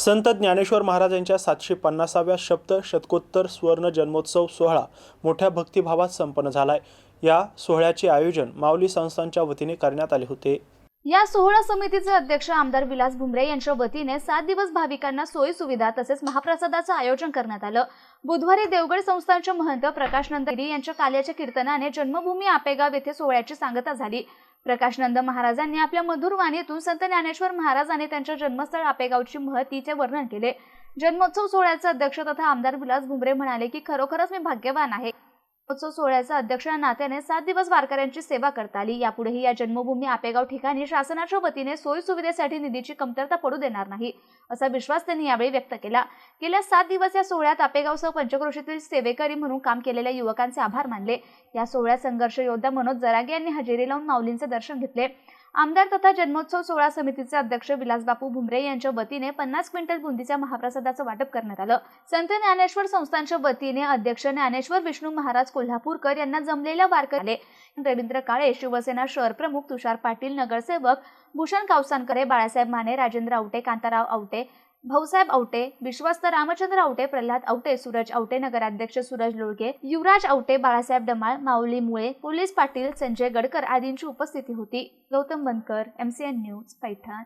संत ज्ञानेश्वर महाराज यांच्या सातशे पन्नासाव्या शब्द शतकोत्तर सुवर्ण जन्मोत्सव सोहळा मोठ्या भक्तिभावात संपन्न झालाय. या सोहळ्याचे आयोजन माऊली संस्थांच्या वतीने करण्यात आले होते. या सोहळा समितीचे अध्यक्ष आमदार विलास भुमरे यांच्या वतीने सात दिवस भाविकांना सोयी सुविधा तसेच महाप्रसादाचं आयोजन करण्यात आलं. बुधवारी देवगड संस्थानचे महंत प्रकाश नंदगिरी यांच्या काल्याच्या कीर्तनाने जन्मभूमी आपेगाव येथे सोहळ्याची सांगता झाली. प्रकाशनंद महाराजांनी आपल्या मधुर वाणीतून संत ज्ञानेश्वर महाराजांनी त्यांच्या जन्मस्थळ आपेगावची महतीचे वर्णन केले. जन्मोत्सव सोहळ्याचे अध्यक्ष तथा आमदार विलास भुमरे म्हणाले की खरोखरच मी भाग्यवान आहे. जन्मोत्सव सोहळ्याचा अध्यक्ष नात्याने सात दिवस वारकऱ्यांची सेवा करता आली. यापुढेही या जन्मभूमी आपेगाव ठिकाणी शासनाच्या वतीने सोयीसुविधेसाठी निधीची कमतरता पडू देणार नाही असा विश्वास त्यांनी यावेळी व्यक्त केला. गेल्या सात दिवस या सोहळ्यात आपेगावसह पंचक्रोशीतील सेवेकरी म्हणून काम केलेल्या युवकांचे आभार मानले. या सोहळ्यात संघर्ष योद्धा मनोज जरागे यांनी हजेरी लावून माऊलींचे दर्शन घेतले. आमदार तथा जन्मोत्सव सोहळा समितीचे अध्यक्ष विलासबापू भुमरे यांच्या वतीने पन्नास क्विंटल बुंदीच्या महाप्रसादाचं वाटप करण्यात आलं. संत ज्ञानेश्वर संस्थांच्या वतीने अध्यक्ष ज्ञानेश्वर विष्णू महाराज कोल्हापूरकर यांना जमलेल्या वारकरी रवींद्र काळे शिवसेना शहर प्रमुख तुषार पाटील नगरसेवक भूषण कावसानकरे बाळासाहेब माने राजेंद्र आवटे कांताराव आवटे भाऊसाहेब आवटे विश्वस्त रामचंद्र आवटे प्रल्हाद आवटे सूरज आवटे नगराध्यक्ष सूरज लोळगे युवराज आवटे बाळासाहेब डमाळ माऊली मुळे पोलीस पाटील संजय गडकर आदींची उपस्थिती होती. Gautam Bankar MCN news Paithan.